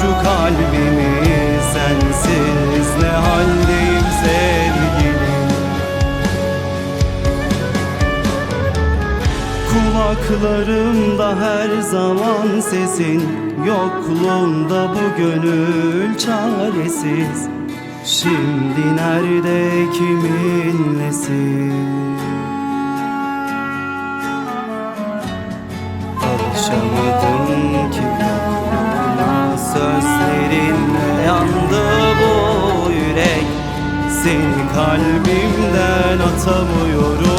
Şu kalbimi Sensiz ne haldeyim sevgilim. Kulaklarımda her zaman sesin Yokluğunda bu gönül çaresiz. Şimdi nerede kiminlesin Alışamadım ki kalbimden atamıyorum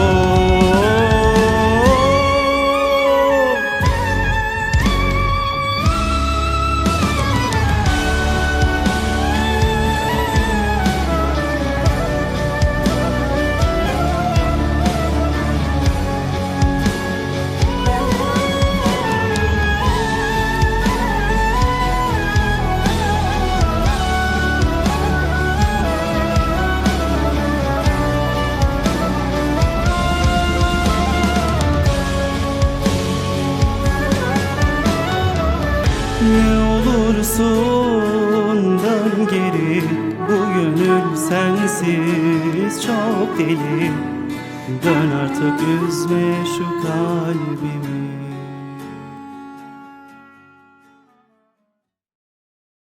Ne olursun. Dön geri. Bu gönül sensiz. Çok deli. Dön artık. Üzme şu kalbimi